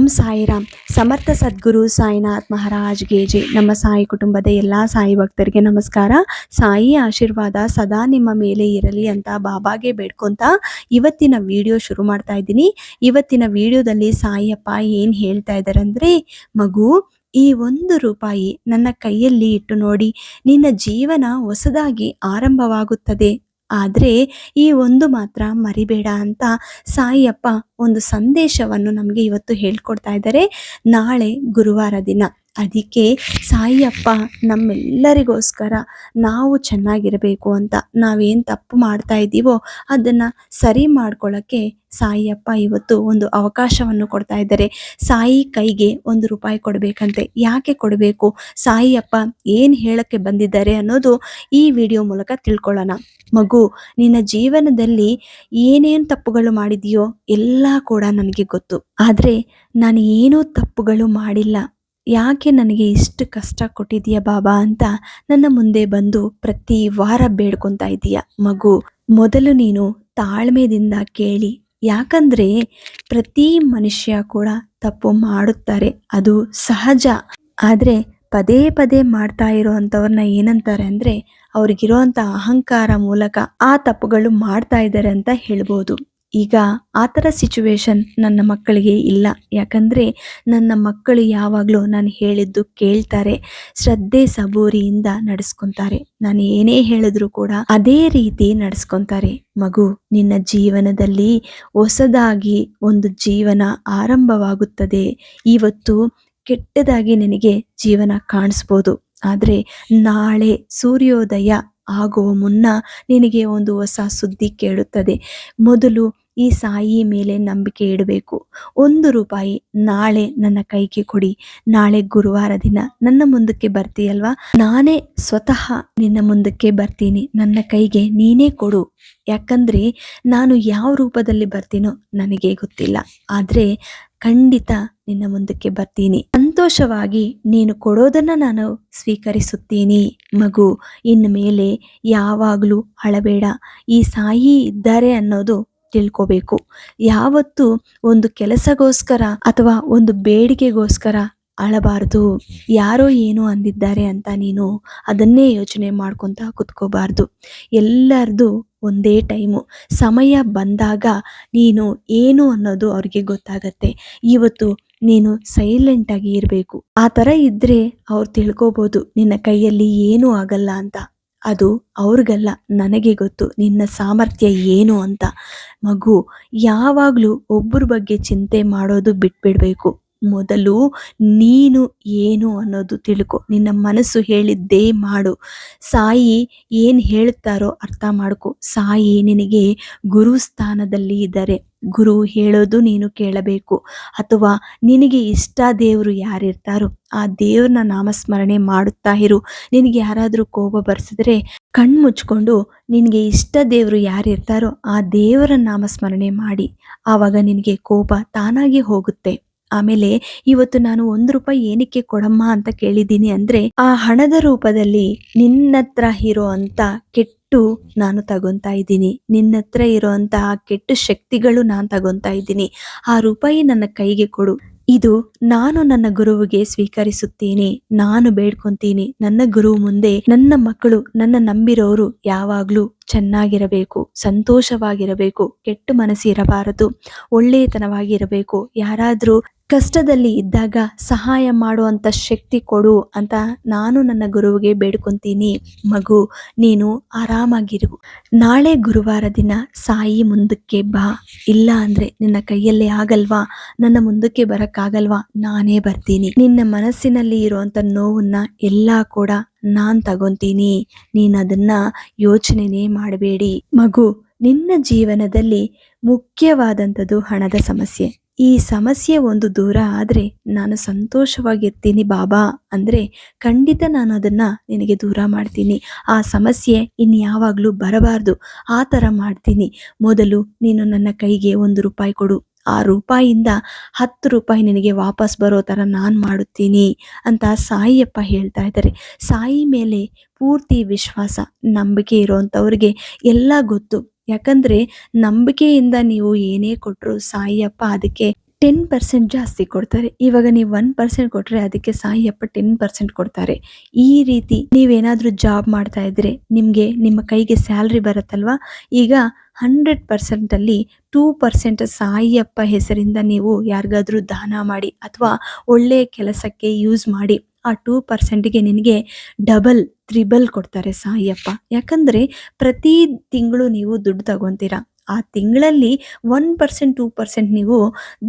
ಓಂ ಸಾಯಿರಾಮ್. ಸಮರ್ಥ ಸದ್ಗುರು ಸಾಯಿನಾಥ್ ಮಹಾರಾಜ್ ಜೈ. ನಮ್ಮ ಸಾಯಿ ಕುಟುಂಬದ ಎಲ್ಲ ಸಾಯಿ ಭಕ್ತರಿಗೆ ನಮಸ್ಕಾರ. ಸಾಯಿ ಆಶೀರ್ವಾದ ಸದಾ ನಿಮ್ಮ ಮೇಲೆ ಇರಲಿ ಅಂತ ಬಾಬಾಗೆ ಬೇಡ್ಕೊಂತ ಇವತ್ತಿನ ವಿಡಿಯೋ ಶುರು ಮಾಡ್ತಾ ಇದ್ದೀನಿ. ಇವತ್ತಿನ ವಿಡಿಯೋದಲ್ಲಿ ಸಾಯಿಯಪ್ಪ ಏನು ಹೇಳ್ತಾ ಇದ್ದಾರೆ ಅಂದರೆ ಮಗು, ಈ ಒಂದು ರೂಪಾಯಿ ನನ್ನ ಕೈಯಲ್ಲಿ ಇಟ್ಟು ನೋಡಿ, ನಿನ್ನ ಜೀವನ ಹೊಸದಾಗಿ ಆರಂಭವಾಗುತ್ತದೆ ಆದರೆ ಈ ಒಂದು ಮಾತ್ರ ಮರಿಬೇಡ ಅಂತ ಸಾಯಿಯಪ್ಪ ಒಂದು ಸಂದೇಶವನ್ನು ನಮಗೆ ಇವತ್ತು ಹೇಳ್ಕೊಡ್ತಾ ಇದ್ದಾರೆ. ನಾಳೆ ಗುರುವಾರ ದಿನ. ಅದಕ್ಕೆ ಸಾಯಿಯಪ್ಪ ನಮ್ಮೆಲ್ಲರಿಗೋಸ್ಕರ ನಾವು ಚೆನ್ನಾಗಿರಬೇಕು ಅಂತ ನಾವೇನು ತಪ್ಪು ಮಾಡ್ತಾ ಇದ್ದೀವೋ ಅದನ್ನು ಸರಿ ಮಾಡ್ಕೊಳ್ಳೋಕ್ಕೆ ಸಾಯಿಯಪ್ಪ ಇವತ್ತು ಒಂದು ಅವಕಾಶವನ್ನು ಕೊಡ್ತಾ ಇದ್ದಾರೆ. ಸಾಯಿ ಕೈಗೆ ಒಂದು ರೂಪಾಯಿ ಕೊಡಬೇಕಂತೆ. ಯಾಕೆ ಕೊಡಬೇಕು? ಸಾಯಿಯಪ್ಪ ಏನು ಹೇಳಕ್ಕೆ ಬಂದಿದ್ದಾರೆ ಅನ್ನೋದು ಈ ವಿಡಿಯೋ ಮೂಲಕ ತಿಳ್ಕೊಳ್ಳೋಣ. ಮಗು, ನಿನ್ನ ಜೀವನದಲ್ಲಿ ಏನೇನು ತಪ್ಪುಗಳು ಮಾಡಿದೆಯೋ ಎಲ್ಲ ಕೂಡ ನನಗೆ ಗೊತ್ತು. ಆದರೆ ನಾನು ಏನೂ ತಪ್ಪುಗಳು ಮಾಡಿಲ್ಲ. ಯಾಕೆ ನನಗೆ ಇಷ್ಟು ಕಷ್ಟ ಕೊಟ್ಟಿದೀಯ ಬಾಬಾ ಅಂತ ನನ್ನ ಮುಂದೆ ಬಂದು ಪ್ರತಿ ವಾರ ಬೇಡ್ಕೊತಾ ಇದೀಯ. ಮಗು, ಮೊದಲು ನೀನು ತಾಳ್ಮೆದಿಂದ ಕೇಳಿ. ಯಾಕಂದ್ರೆ ಪ್ರತಿ ಮನುಷ್ಯ ಕೂಡ ತಪ್ಪು ಮಾಡುತ್ತಾರೆ. ಅದು ಸಹಜ. ಆದರೆ ಪದೇ ಪದೇ ಮಾಡ್ತಾ ಇರೋವಂಥವ್ರನ್ನ ಏನಂತಾರೆ ಅಂದರೆ ಅವ್ರಿಗಿರೋವಂಥ ಅಹಂಕಾರ ಮೂಲಕ ಆ ತಪ್ಪುಗಳು ಮಾಡ್ತಾ ಇದ್ದಾರೆ ಅಂತ ಹೇಳ್ಬೋದು. ಈಗ ಆ ಥರ ಸಿಚುವೇಶನ್ ನನ್ನ ಮಕ್ಕಳಿಗೆ ಇಲ್ಲ. ಯಾಕಂದರೆ ನನ್ನ ಮಕ್ಕಳು ಯಾವಾಗಲೂ ನಾನು ಹೇಳಿದ್ದು ಕೇಳ್ತಾರೆ, ಶ್ರದ್ಧೆ ಸಬೂರಿಯಿಂದ ನಡೆಸ್ಕೊತಾರೆ. ನಾನು ಏನೇ ಹೇಳಿದ್ರು ಕೂಡ ಅದೇ ರೀತಿ ನಡೆಸ್ಕೊತಾರೆ. ಮಗು, ನಿನ್ನ ಜೀವನದಲ್ಲಿ ಹೊಸದಾಗಿ ಒಂದು ಜೀವನ ಆರಂಭವಾಗುತ್ತದೆ. ಇವತ್ತು ಕೆಟ್ಟದಾಗಿ ನಿನಗೆ ಜೀವನ ಕಾಣಿಸ್ಬೋದು. ಆದರೆ ನಾಳೆ ಸೂರ್ಯೋದಯ ಆಗುವ ಮುನ್ನ ನಿನಗೆ ಒಂದು ಹೊಸ ಸುದ್ದಿ ಕೇಳುತ್ತದೆ. ಮೊದಲು ಈ ಸಾಯಿ ಮೇಲೆ ನಂಬಿಕೆ ಇಡಬೇಕು. ಒಂದು ರೂಪಾಯಿ ನಾಳೆ ನನ್ನ ಕೈಗೆ ಕೊಡಿ. ನಾಳೆ ಗುರುವಾರ ದಿನ ನನ್ನ ಮುಂದಕ್ಕೆ ಬರ್ತೀಯಲ್ವಾ? ನಾನೇ ಸ್ವತಃ ನಿನ್ನ ಮುಂದಕ್ಕೆ ಬರ್ತೀನಿ. ನನ್ನ ಕೈಗೆ ನೀನೇ ಕೊಡು. ಯಾಕಂದ್ರೆ ನಾನು ಯಾವ ರೂಪದಲ್ಲಿ ಬರ್ತೀನೋ ನನಗೆ ಗೊತ್ತಿಲ್ಲ. ಆದರೆ ಖಂಡಿತ ನಿನ್ನ ಮುಂದಕ್ಕೆ ಬರ್ತೀನಿ. ಸಂತೋಷವಾಗಿ ನೀನು ಕೊಡೋದನ್ನ ನಾನು ಸ್ವೀಕರಿಸುತ್ತೀನಿ. ಮಗು, ಇನ್ನು ಮೇಲೆ ಯಾವಾಗಲೂ ಹಳಬೇಡ. ಈ ಸಾಯಿ ಇದ್ದಾರೆ ಅನ್ನೋದು ತಿಳ್ಕೋಬೇಕು. ಯಾವತ್ತು ಒಂದು ಕೆಲಸಗೋಸ್ಕರ ಅಥವಾ ಒಂದು ಬೇಡಿಕೆಗೋಸ್ಕರ ಅಳಬಾರ್ದು. ಯಾರೋ ಏನೋ ಅಂದಿದ್ದಾರೆ ಅಂತ ನೀನು ಅದನ್ನೇ ಯೋಚನೆ ಮಾಡ್ಕೊತ ಕುತ್ಕೋಬಾರ್ದು. ಎಲ್ಲರದು ಒಂದೇ ಟೈಮು. ಸಮಯ ಬಂದಾಗ ನೀನು ಏನು ಅನ್ನೋದು ಅವ್ರಿಗೆ ಗೊತ್ತಾಗತ್ತೆ. ಇವತ್ತು ನೀನು ಸೈಲೆಂಟಾಗಿ ಇರಬೇಕು. ಆ ಥರ ಇದ್ದರೆ ಅವ್ರು ತಿಳ್ಕೊಬೋದು, ನಿನ್ನ ಕೈಯಲ್ಲಿ ಏನೂ ಆಗಲ್ಲ ಅಂತ. ಅದು ಅವ್ರಿಗಲ್ಲ, ನನಗೆ ಗೊತ್ತು ನಿನ್ನ ಸಾಮರ್ಥ್ಯ ಏನು ಅಂತ. ಮಗು, ಯಾವಾಗಲೂ ಒಬ್ಬರ ಬಗ್ಗೆ ಚಿಂತೆ ಮಾಡೋದು ಬಿಟ್ಬಿಡಬೇಕು. ಮೊದಲು ನೀನು ಏನು ಅನ್ನೋದು ತಿಳ್ಕೊ. ನಿನ್ನ ಮನಸ್ಸು ಹೇಳಿದ್ದೇ ಮಾಡು. ಸಾಯಿ ಏನು ಹೇಳ್ತಾರೋ ಅರ್ಥ ಮಾಡ್ಕೊ. ಸಾಯಿ ನಿನಗೆ ಗುರು ಸ್ಥಾನದಲ್ಲಿ ಇದ್ದಾರೆ ಗುರು ಹೇಳೋದು ನೀನು ಕೇಳಬೇಕು. ಅಥವಾ ನಿನಗೆ ಇಷ್ಟ ದೇವರು ಯಾರಿರ್ತಾರೋ, ಆ ದೇವ್ರನ್ನ ನಾಮಸ್ಮರಣೆ ಮಾಡುತ್ತಾ ಇರು. ನಿನಗೆ ಯಾರಾದರೂ ಕೋಪ ಬರ್ಸಿದ್ರೆ ಕಣ್ಣು ಮುಚ್ಕೊಂಡು ನಿನಗೆ ಇಷ್ಟ ದೇವರು ಯಾರಿರ್ತಾರೋ, ಆ ದೇವರ ನಾಮಸ್ಮರಣೆ ಮಾಡಿ. ಆವಾಗ ನಿನಗೆ ಕೋಪ ತಾನಾಗಿ ಹೋಗುತ್ತೆ. ಆಮೇಲೆ ಇವತ್ತು ನಾನು ಒಂದು ರೂಪಾಯಿ ಏನಕ್ಕೆ ಕೊಡಮ್ಮ ಅಂತ ಕೇಳಿದ್ದೀನಿ ಅಂದ್ರೆ, ಆ ಹಣದ ರೂಪದಲ್ಲಿ ನಿನ್ನತ್ರ ಇರೋ ಅಂತ ಕೆಟ್ಟು ನಾನು ತಗೊಂತಾ ಇದ್ದೀನಿ. ನಿನ್ನತ್ರ ಇರೋ ಅಂತ ಕೆಟ್ಟ ಶಕ್ತಿಗಳು ನಾನು ತಗೊಂತಾ ಇದ್ದೀನಿ. ಆ ರೂಪಾಯಿ ನನ್ನ ಕೈಗೆ ಕೊಡು. ಇದು ನಾನು ನನ್ನ ಗುರುವಿಗೆ ಸ್ವೀಕರಿಸುತ್ತೇನೆ. ನಾನು ಬೇಡ್ಕೊಂತೀನಿ. ನನ್ನ ಗುರು ಮುಂದೆ ನನ್ನ ಮಕ್ಕಳು, ನನ್ನ ನಂಬಿರೋರು ಯಾವಾಗ್ಲೂ ಚೆನ್ನಾಗಿರಬೇಕು, ಸಂತೋಷವಾಗಿರಬೇಕು, ಕೆಟ್ಟ ಮನಸ್ಸಿರಬಾರದು ಒಳ್ಳೆಯತನವಾಗಿರಬೇಕು. ಯಾರಾದ್ರೂ ಕಷ್ಟದಲ್ಲಿ ಇದ್ದಾಗ ಸಹಾಯ ಮಾಡುವಂಥ ಶಕ್ತಿ ಕೊಡು ಅಂತ ನಾನು ನನ್ನ ಗುರುವಿಗೆ ಬೇಡ್ಕೊತೀನಿ. ಮಗು, ನೀನು ಆರಾಮಾಗಿರು. ನಾಳೆ ಗುರುವಾರ ದಿನ ಸಾಯಿ ಮುಂದಕ್ಕೆ ಬಾ. ಇಲ್ಲ ಅಂದರೆ ನಿನ್ನ ಕೈಯಲ್ಲೇ ಆಗಲ್ವಾ? ನನ್ನ ಮುಂದಕ್ಕೆ ಬರೋಕ್ಕಾಗಲ್ವಾ? ನಾನೇ ಬರ್ತೀನಿ. ನಿನ್ನ ಮನಸ್ಸಿನಲ್ಲಿ ಇರುವಂಥ ನೋವನ್ನು ಎಲ್ಲ ಕೂಡ ನಾನು ತಗೊಂತೀನಿ. ನೀನು ಅದನ್ನು ಯೋಚನೆನೇ ಮಾಡಬೇಡಿ. ಮಗು, ನಿನ್ನ ಜೀವನದಲ್ಲಿ ಮುಖ್ಯವಾದಂಥದ್ದು ಹಣದ ಸಮಸ್ಯೆ. ಈ ಸಮಸ್ಯೆ ಒಂದು ದೂರ ಆದರೆ ನಾನು ಸಂತೋಷವಾಗಿರ್ತೀನಿ ಬಾಬಾ ಅಂದರೆ ಖಂಡಿತ ನಾನು ಅದನ್ನು ನಿನಗೆ ದೂರ ಮಾಡ್ತೀನಿ. ಆ ಸಮಸ್ಯೆ ಇನ್ಯಾವಾಗಲೂ ಬರಬಾರ್ದು. ಆ ಥರ ಮಾಡ್ತೀನಿ. ಮೊದಲು ನೀನು ನನ್ನ ಕೈಗೆ ಒಂದು ರೂಪಾಯಿ ಕೊಡು. ಆ ರೂಪಾಯಿಯಿಂದ ಹತ್ತು ರೂಪಾಯಿ ನಿನಗೆ ವಾಪಸ್ ಬರೋ ಥರ ನಾನು ಮಾಡುತ್ತೀನಿ ಅಂತ ಸಾಯಿಯಪ್ಪ ಹೇಳ್ತಾ ಇದ್ದಾರೆ. ಸಾಯಿ ಮೇಲೆ ಪೂರ್ತಿ ವಿಶ್ವಾಸ, ನಂಬಿಕೆ ಇರೋವಂಥವ್ರಿಗೆ ಎಲ್ಲ ಗೊತ್ತು. ಯಾಕಂದ್ರೆ ನಂಬಿಕೆಯಿಂದ ನೀವು ಏನೇ ಕೊಟ್ಟರು ಸಾಯಿಯಪ್ಪ ಅದಕ್ಕೆ ಟೆನ್ ಪರ್ಸೆಂಟ್ ಜಾಸ್ತಿ ಕೊಡ್ತಾರೆ. ಇವಾಗ ನೀವು ಒನ್ ಪರ್ಸೆಂಟ್ ಕೊಟ್ಟರೆ ಅದಕ್ಕೆ ಸಾಯಿಯಪ್ಪ ಟೆನ್ ಪರ್ಸೆಂಟ್ ಕೊಡ್ತಾರೆ. ಈ ರೀತಿ ನೀವೇನಾದರೂ ಜಾಬ್ ಮಾಡ್ತಾ ಇದ್ರೆ ನಿಮಗೆ ನಿಮ್ಮ ಕೈಗೆ ಸ್ಯಾಲ್ರಿ ಬರುತ್ತಲ್ವಾ? ಈಗ ಹಂಡ್ರೆಡ್ ಪರ್ಸೆಂಟಲ್ಲಿ ಟೂ ಪರ್ಸೆಂಟ್ ಸಾಯಿಯಪ್ಪ ಹೆಸರಿಂದ ನೀವು ಯಾರಿಗಾದರೂ ದಾನ ಮಾಡಿ ಅಥವಾ ಒಳ್ಳೆಯ ಕೆಲಸಕ್ಕೆ ಯೂಸ್ ಮಾಡಿ ಆ ಟೂ ಪರ್ಸೆಂಟಿಗೆ ನಿನಗೆ ಡಬಲ್ ತ್ರಿಬಲ್ ಕೊಡ್ತಾರೆ ಸಾಯಪ್ಪ ಯಾಕಂದರೆ ಪ್ರತಿ ತಿಂಗಳು ನೀವು ದುಡ್ಡು ತಗೊತೀರಾ? ಆ ತಿಂಗಳಲ್ಲಿ ಒನ್ ಪರ್ಸೆಂಟ್, ಟೂ ಪರ್ಸೆಂಟ್ ನೀವು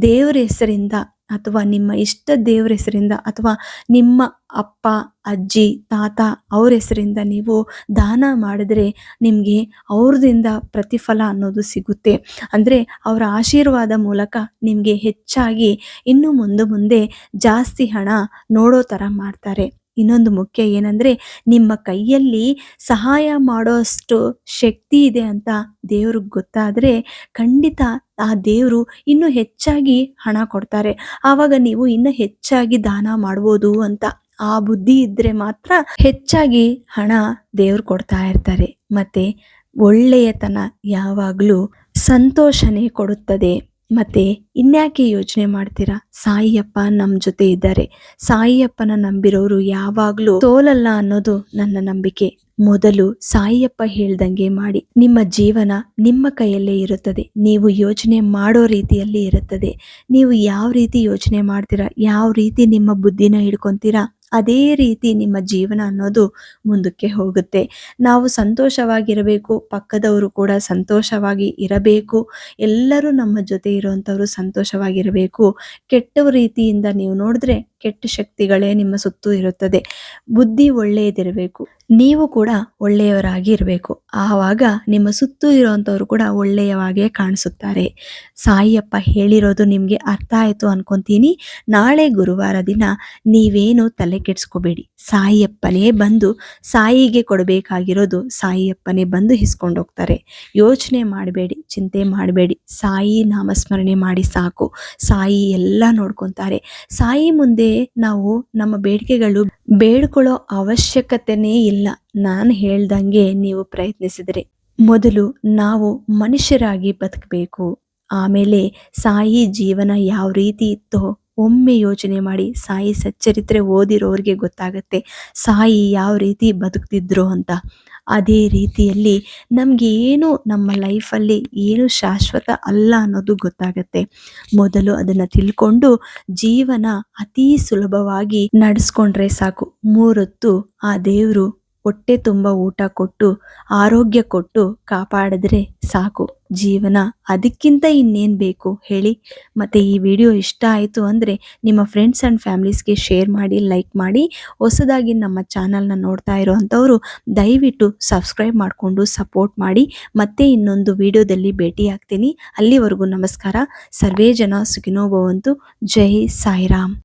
ದೇವ್ರ ಹೆಸರಿಂದ ಅಥವಾ ನಿಮ್ಮ ಇಷ್ಟ ದೇವ್ರ ಹೆಸರಿಂದ ಅಥವಾ ನಿಮ್ಮ ಅಪ್ಪ, ಅಜ್ಜಿ, ತಾತ ಅವ್ರ ಹೆಸರಿಂದ ನೀವು ದಾನ ಮಾಡಿದ್ರೆ ನಿಮಗೆ ಅವ್ರದಿಂದ ಪ್ರತಿಫಲ ಅನ್ನೋದು ಸಿಗುತ್ತೆ. ಅಂದರೆ ಅವರ ಆಶೀರ್ವಾದ ಮೂಲಕ ನಿಮಗೆ ಹೆಚ್ಚಾಗಿ ಇನ್ನು ಮುಂದೆ ಮುಂದೆ ಜಾಸ್ತಿ ಹಣ ನೋಡೋ ಥರ ಮಾಡ್ತಾರೆ. ಇನ್ನೊಂದು ಮುಖ್ಯ ಏನಂದರೆ ನಿಮ್ಮ ಕೈಯಲ್ಲಿ ಸಹಾಯ ಮಾಡೋಷ್ಟು ಶಕ್ತಿ ಇದೆ ಅಂತ ದೇವ್ರಿಗೆ ಗೊತ್ತಾದರೆ ಖಂಡಿತ ಆ ದೇವರು ಇನ್ನೂ ಹೆಚ್ಚಾಗಿ ಹಣ ಕೊಡ್ತಾರೆ. ಆವಾಗ ನೀವು ಇನ್ನೂ ಹೆಚ್ಚಾಗಿ ದಾನ ಮಾಡ್ಬೋದು ಅಂತ ಆ ಬುದ್ಧಿ ಇದ್ದರೆ ಮಾತ್ರ ಹೆಚ್ಚಾಗಿ ಹಣ ದೇವ್ರು ಕೊಡ್ತಾ ಇರ್ತಾರೆ. ಮತ್ತೆ ಒಳ್ಳೆಯತನ ಯಾವಾಗಲೂ ಸಂತೋಷನೇ ಕೊಡುತ್ತದೆ. ಮತ್ತೆ ಇನ್ಯಾಕೆ ಯೋಚನೆ ಮಾಡ್ತೀರಾ? ಸಾಯಿಯಪ್ಪ ನಮ್ಮ ಜೊತೆ ಇದ್ದಾರೆ. ಸಾಯಿಯಪ್ಪನ ನಂಬಿರೋರು ಯಾವಾಗಲೂ ಸೋಲಲ್ಲ ಅನ್ನೋದು ನನ್ನ ನಂಬಿಕೆ. ಮೊದಲು ಸಾಯಿಯಪ್ಪ ಹೇಳ್ದಂಗೆ ಮಾಡಿ. ನಿಮ್ಮ ಜೀವನ ನಿಮ್ಮ ಕೈಯಲ್ಲೇ ಇರುತ್ತದೆ. ನೀವು ಯೋಚನೆ ಮಾಡೋ ರೀತಿಯಲ್ಲಿ ಇರುತ್ತದೆ. ನೀವು ಯಾವ ರೀತಿ ಯೋಚನೆ ಮಾಡ್ತೀರಾ? ಯಾವ ರೀತಿ ನಿಮ್ಮ ಬುದ್ಧಿನ ಹಿಡ್ಕೊಂತೀರಾ? ಅದೇ ರೀತಿ ನಿಮ್ಮ ಜೀವನ ಅನ್ನೋದು ಮುಂದಕ್ಕೆ ಹೋಗುತ್ತೆ. ನಾವು ಸಂತೋಷವಾಗಿರಬೇಕು, ಪಕ್ಕದವರು ಕೂಡ ಸಂತೋಷವಾಗಿ ಇರಬೇಕು. ಎಲ್ಲರೂ ನಮ್ಮ ಜೊತೆ ಇರುವಂಥವ್ರು ಸಂತೋಷವಾಗಿರಬೇಕು. ಕೆಟ್ಟ ರೀತಿಯಿಂದ ನೀವು ನೋಡಿದ್ರೆ ಕೆಟ್ಟ ಶಕ್ತಿಗಳೇ ನಿಮ್ಮ ಸುತ್ತು ಇರುತ್ತದೆ. ಬುದ್ಧಿ ಒಳ್ಳೆಯದಿರಬೇಕು. ನೀವು ಕೂಡ ಒಳ್ಳೆಯವರಾಗಿ ಇರಬೇಕು. ಆವಾಗ ನಿಮ್ಮ ಸುತ್ತು ಇರುವಂಥವ್ರು ಕೂಡ ಒಳ್ಳೆಯವಾಗೇ ಕಾಣಿಸುತ್ತಾರೆ. ಸಾಯಿಯಪ್ಪ ಹೇಳಿರೋದು ನಿಮಗೆ ಅರ್ಥ ಆಯಿತು ಅನ್ಕೊತೀನಿ. ನಾಳೆ ಗುರುವಾರ ದಿನ ನೀವೇನು ತಲೆ ಕೆಡಿಸ್ಕೋಬೇಡಿ. ಸಾಯಿಯಪ್ಪನೇ ಬಂದು ಸಾಯಿಗೆ ಕೊಡಬೇಕಾಗಿರೋದು ಸಾಯಿಯಪ್ಪನೇ ಬಂದು ಹಿಸ್ಕೊಂಡು ಹೋಗ್ತಾರೆ. ಯೋಚನೆ ಮಾಡಬೇಡಿ, ಚಿಂತೆ ಮಾಡಬೇಡಿ. ಸಾಯಿ ನಾಮಸ್ಮರಣೆ ಮಾಡಿ ಸಾಕು. ಸಾಯಿ ಎಲ್ಲ ನೋಡ್ಕೊತಾರೆ. ಸಾಯಿ ಮುಂದೆ ನಾವು ನಮ್ಮ ಬೇಡಿಕೆಗಳು ಬೇಡ್ಕೊಳ್ಳೋ ಅವಶ್ಯಕತೆನೇ ಇಲ್ಲ. ನಾನು ಹೇಳ್ದಂಗೆ ನೀವು ಪ್ರಯತ್ನಿಸಿದರೆ. ಮೊದಲು ನಾವು ಮನುಷ್ಯರಾಗಿ ಬದುಕಬೇಕು. ಆಮೇಲೆ ಸಾಯಿ ಜೀವನ ಯಾವ ರೀತಿ ಇತ್ತೋ ಒಮ್ಮೆ ಯೋಚನೆ ಮಾಡಿ ಸಾಯಿ ಸಚ್ಚರಿತ್ರೆ ಓದಿರೋರಿಗೆ ಗೊತ್ತಾಗತ್ತೆ. ಸಾಯಿ ಯಾವ ರೀತಿ ಬದುಕ್ತಿದ್ರು ಅಂತ. ಅದೇ ರೀತಿಯಲ್ಲಿ ನಮಗೆ ಏನು ನಮ್ಮ ಲೈಫಲ್ಲಿ ಏನು ಶಾಶ್ವತ ಅಲ್ಲ ಅನ್ನೋದು ಗೊತ್ತಾಗತ್ತೆ. ಮೊದಲು ಅದನ್ನು ತಿಳ್ಕೊಂಡು ಜೀವನ ಅತೀ ಸುಲಭವಾಗಿ ನಡೆಸ್ಕೊಂಡ್ರೆ ಸಾಕು. ಮೂರೊತ್ತು ಆ ದೇವರು ಹೊಟ್ಟೆ ತುಂಬ ಊಟ ಕೊಟ್ಟು, ಆರೋಗ್ಯ ಕೊಟ್ಟು ಕಾಪಾಡಿದ್ರೆ ಸಾಕು. ಜೀವನ ಅದಕ್ಕಿಂತ ಇನ್ನೇನು ಬೇಕು ಹೇಳಿ. ಮತ್ತು ಈ ವಿಡಿಯೋ ಇಷ್ಟ ಆಯಿತು ಅಂದರೆ ನಿಮ್ಮ ಫ್ರೆಂಡ್ಸ್ ಆ್ಯಂಡ್ ಫ್ಯಾಮ್ಲೀಸ್ಗೆ ಶೇರ್ ಮಾಡಿ ಲೈಕ್ ಮಾಡಿ. ಹೊಸದಾಗಿ ನಮ್ಮ ಚಾನಲ್ನ ನೋಡ್ತಾ ಇರೋವಂಥವ್ರು ದಯವಿಟ್ಟು ಸಬ್ಸ್ಕ್ರೈಬ್ ಮಾಡಿಕೊಂಡು ಸಪೋರ್ಟ್ ಮಾಡಿ. ಮತ್ತೆ ಇನ್ನೊಂದು ವಿಡಿಯೋದಲ್ಲಿ ಭೇಟಿ ಆಗ್ತೀನಿ. ಅಲ್ಲಿವರೆಗೂ ನಮಸ್ಕಾರ. ಸರ್ವೇ ಜನ ಸುಖಿನೋ ಭವಂತು. ಜೈ ಸಾಯಿರಾಮ್.